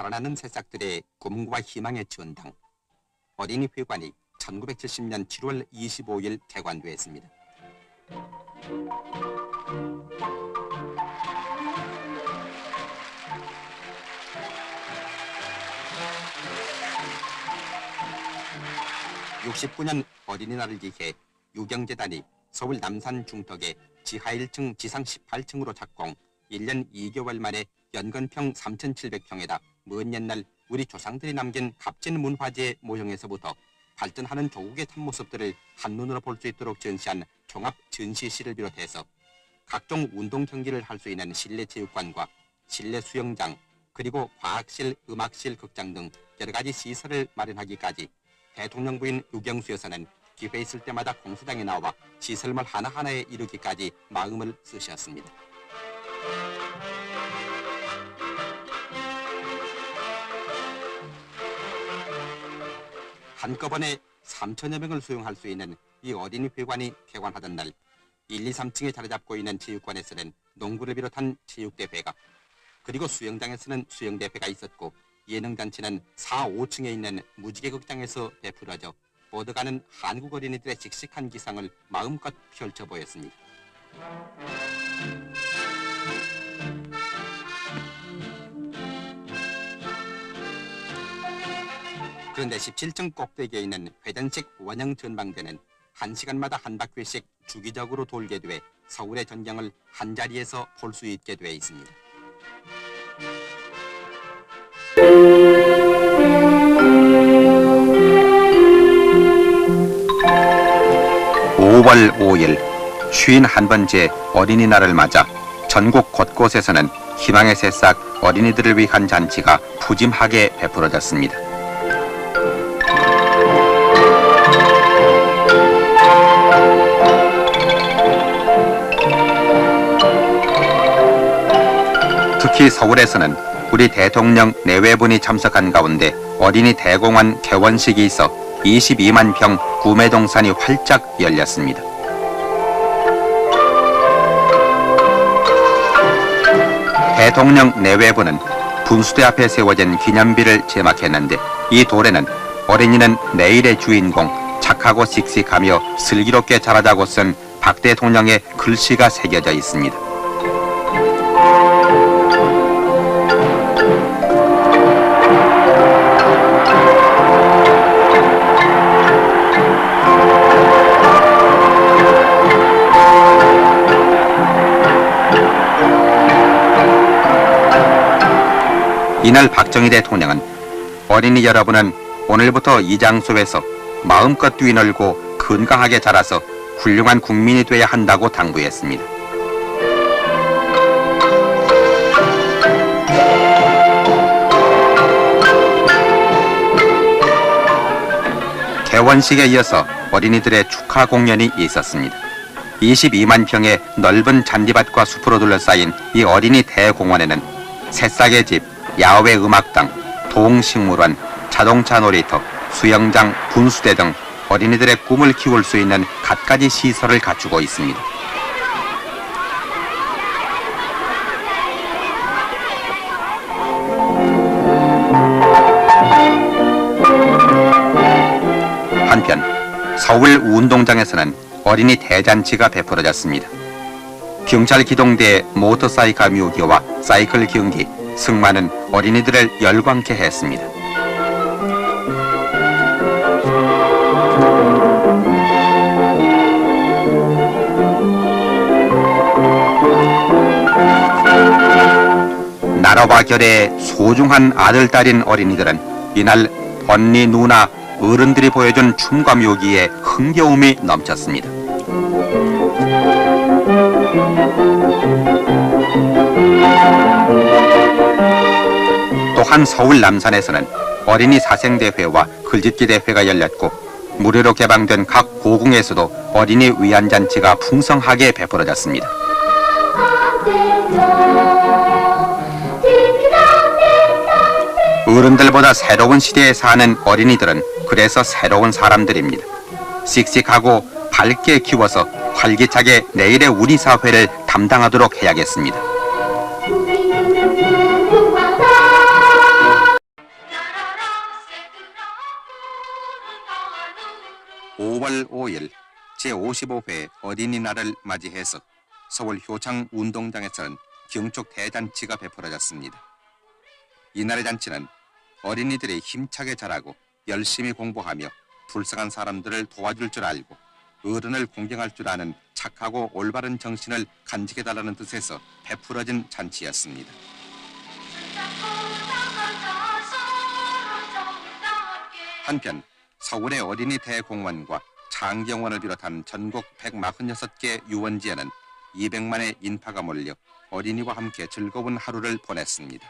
살아나는 새싹들의 꿈과 희망의 전당 어린이 회관이 1970년 7월 25일 개관되었습니다. (69년) 어린이날을 기해 유경재단이 서울 남산 중턱에 지하 1층 지상 18층으로 착공 1년 2개월 만에 연건평 3,700평에다 먼 옛날 우리 조상들이 남긴 값진 문화재 모형에서부터 발전하는 조국의 탑모습들을 한눈으로 볼 수 있도록 전시한 종합 전시실을 비롯해서 각종 운동 경기를 할 수 있는 실내 체육관과 실내 수영장 그리고 과학실, 음악실, 극장 등 여러 가지 시설을 마련하기까지 대통령 부인 유경수 여사는 기회 있을 때마다 공수당에 나와 시설물 하나하나에 이르기까지 마음을 쓰셨습니다. 한꺼번에 3천여 명을 수용할 수 있는 이 어린이 회관이 개관하던 날 1, 2, 3층에 자리 잡고 있는 체육관에서는 농구를 비롯한 체육대회가 그리고 수영장에서는 수영대회가 있었고 예능잔치는 4, 5층에 있는 무지개 극장에서 베풀어져 뻗어가는 한국 어린이들의 씩씩한 기상을 마음껏 펼쳐 보였습니다. 그런데 17층 꼭대기에 있는 회전식 원형 전망대는 한시간마다한 바퀴씩 주기적으로 돌게 돼 서울의 전경을 한자리에서 볼 수 있게 돼 있습니다. 5월 5일 쉰한 번째 어린이날을 맞아 전국 곳곳에서는 희망의 새싹 어린이들을 위한 잔치가 푸짐하게 베풀어졌습니다. 특히 서울에서는 우리 대통령 내외분이 참석한 가운데 어린이 대공원 개원식이 있어 22만 평 구매동산이 활짝 열렸습니다. 대통령 내외부는 분수대 앞에 세워진 기념비를 제막했는데 이 돌에는 어린이는 내일의 주인공 착하고 씩씩하며 슬기롭게 자라자고 쓴 박 대통령의 글씨가 새겨져 있습니다. 이날 박정희 대통령은 어린이 여러분은 오늘부터 이 장소에서 마음껏 뛰놀고 건강하게 자라서 훌륭한 국민이 돼야 한다고 당부했습니다. 개원식에 이어서 어린이들의 축하 공연이 있었습니다. 22만 평의 넓은 잔디밭과 숲으로 둘러싸인 이 어린이 대공원에는 새싹의 집, 야외 음악당, 동식물원, 자동차 놀이터, 수영장, 분수대 등 어린이들의 꿈을 키울 수 있는 갖가지 시설을 갖추고 있습니다. 한편 서울 운동장에서는 어린이 대잔치가 베풀어졌습니다. 경찰 기동대 모터사이클 묘기와 사이클 경기, 승마는 어린이들을 열광케 했습니다. 나라와 결의 소중한 아들, 딸인 어린이들은 이날 언니, 누나, 어른들이 보여준 춤과 묘기에 흥겨움이 넘쳤습니다. 또한 서울 남산에서는 어린이 사생대회와 글짓기 대회가 열렸고 무료로 개방된 각 고궁에서도 어린이 위안잔치가 풍성하게 베풀어졌습니다. 어른들보다 새로운 시대에 사는 어린이들은 그래서 새로운 사람들입니다. 씩씩하고 밝게 키워서 활기차게 내일의 우리 사회를 담당하도록 해야겠습니다. 10월 5일 제55회 어린이날을 맞이해서 서울 효창 운동장에서는 경축 대잔치가 베풀어졌습니다. 이날의 잔치는 어린이들이 힘차게 자라고 열심히 공부하며 불쌍한 사람들을 도와줄 줄 알고 어른을 공경할 줄 아는 착하고 올바른 정신을 간직해달라는 뜻에서 베풀어진 잔치였습니다. 한편 서울의 어린이 대공원과 장경원을 비롯한 전국 146개 유원지에는 200만의 인파가 몰려 어린이와 함께 즐거운 하루를 보냈습니다.